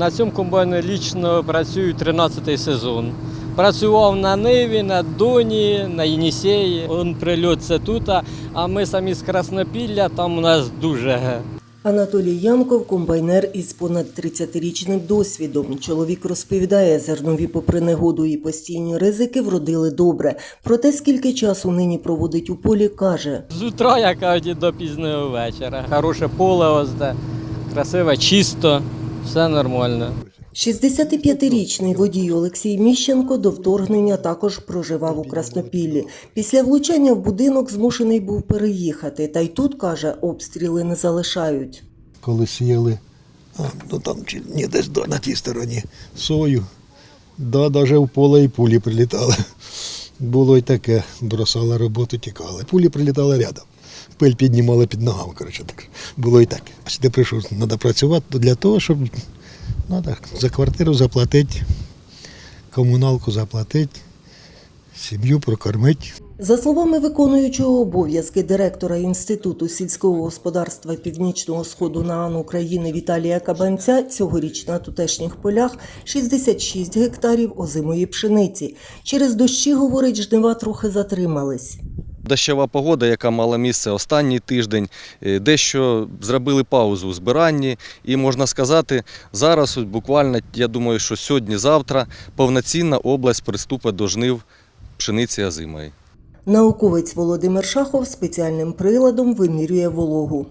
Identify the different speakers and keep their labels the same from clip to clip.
Speaker 1: На цьому комбайні лічно працюю 13-й сезон. Працював на Ниві, на Доні, на Єнісеї. Он прильот це тут, а ми самі з Краснопілля, там у нас дуже
Speaker 2: Анатолій Ямков комбайнер із понад 30-річним досвідом. Чоловік розповідає, зернові попри негоду і постійні ризики вродили добре. Проте скільки часу нині проводить у полі, каже.
Speaker 1: з утра, як кажуть, до пізнього вечора. Хороше поле ось де, красиве, чисто, все нормально.
Speaker 2: 65-річний водій Олексій Міщенко до вторгнення також проживав у Краснопіллі. Після влучання в будинок змушений був переїхати. Та й тут, каже, обстріли не залишають.
Speaker 3: коли сіяли, а, ну там чи ні, десь до- на тій стороні сою. Да, навіть в поле і пулі прилітали. Було й таке, бросали роботу, тікали. Пулі прилітали рядом. Пиль піднімали під ногами, коротше так. Було і так. А Сюди прийшов, треба працювати для того, щоб треба за квартиру заплатити, комуналку заплатити, сім'ю прокормити.
Speaker 2: За словами виконуючого обов'язки директора Інституту сільського господарства Північного Сходу НААН України Віталія Кабанця, цьогоріч на тутешніх полях 66 гектарів озимої пшениці. Через дощі, говорить, жнива трохи затримались.
Speaker 4: Дощова погода, яка мала місце останній тиждень, е, дещо зробили паузу у збиранні. І можна сказати, зараз буквально, я думаю, що сьогодні-завтра повноцінна область приступить до жнив пшениці озимої.
Speaker 2: Науковець Володимир Шахов спеціальним приладом вимірює вологу.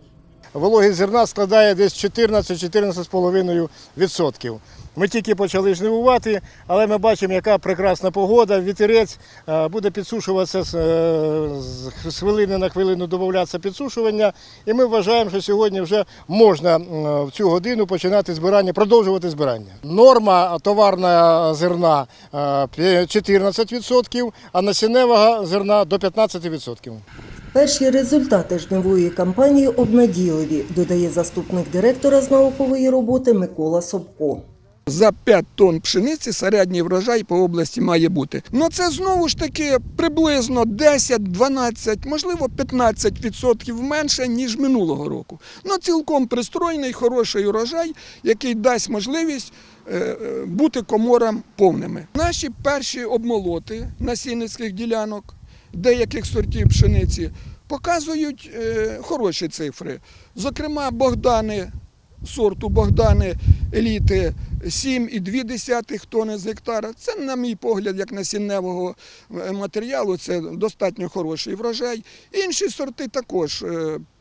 Speaker 5: Вологість зерна складає десь 14-14,5%. Ми тільки почали жнивувати, але ми бачимо, яка прекрасна погода, вітерець е, буде підсушуватися з, е, хвилини на хвилину додаватися підсушування. І ми вважаємо, що сьогодні вже можна в цю годину починати збирання, продовжувати збирання. Норма товарна зерна е, 14%, а насінневого зерна до 15%.
Speaker 2: Перші результати жнивої кампанії обнадійливі, додає заступник директора з наукової роботи Микола Собко.
Speaker 6: За 5 тонн пшениці середній врожай по області має бути. Ну це знову ж таки приблизно 10, 12, можливо 15% менше, ніж минулого року. Ну цілком пристройний, хороший урожай, який дасть можливість е, е, бути коморам повними. Наші перші обмолоти насінницьких ділянок деяких сортів пшениці показують е, хороші цифри. Зокрема, Богдани сорту Богдани еліти 7,2 тонни з гектара. Це, на мій погляд, як насінневого е, матеріалу, це достатньо хороший врожай. Інші сорти також.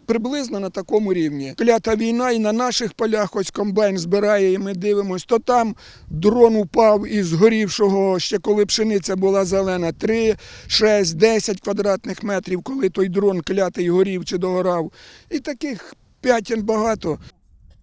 Speaker 6: Приблизно на такому рівні. Клята війна і на наших полях ось комбайн збирає, і ми дивимося, то там дрон упав із згорівшого, ще коли пшениця була зелена, 3, 6, 10 квадратних метрів, коли той дрон клятий горів чи догорав. І таких п'ятін багато.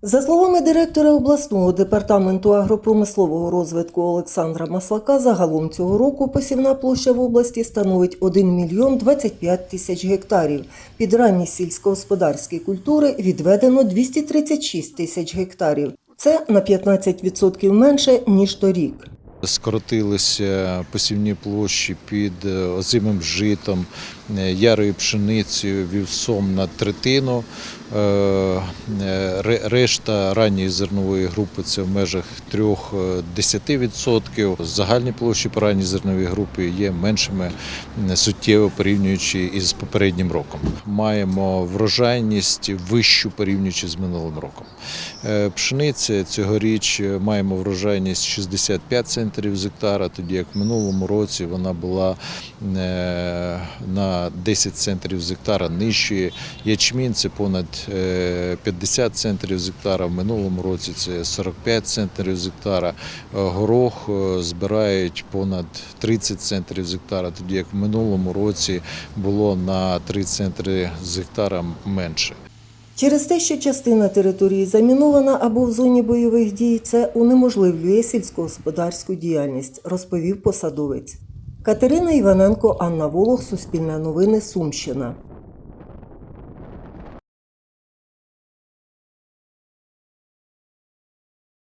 Speaker 2: За словами директора обласного департаменту агропромислового розвитку Олександра Маслака, загалом цього року посівна площа в області становить 1 мільйон 25 тисяч гектарів. Під ранні сільськогосподарські культури відведено 236 тисяч гектарів. Це на 15% менше, ніж торік.
Speaker 7: Скоротилися посівні площі під е, озимим житом, ярою пшеницею, вівсом на третину. Е, е, ре- Решта ранньої зернової групи це в межах 3-10%. Загальні площі по ранній зерновій групі є меншими суттєво порівнюючи із попереднім роком. Маємо врожайність вищу порівнюючи з минулим роком. Е, Пшениця цьогоріч е, маємо врожайність 65 центрів з гектара, тоді як в минулому році вона була е, на 10 центрів з гектара нижчою. Ячмінь це понад е, 50 центрів з гектара, в минулому році це 45 центрів з гектара. Е, Горох е, збирають понад 30 центрів з гектара, тоді як в минулому році було на 3 центри з гектара менше.
Speaker 2: Через те, що частина території замінована або в зоні бойових дій, це унеможливлює сільськогосподарську діяльність, розповів посадовець. Катерина Іваненко, Анна Волох, Суспільне новини, Сумщина.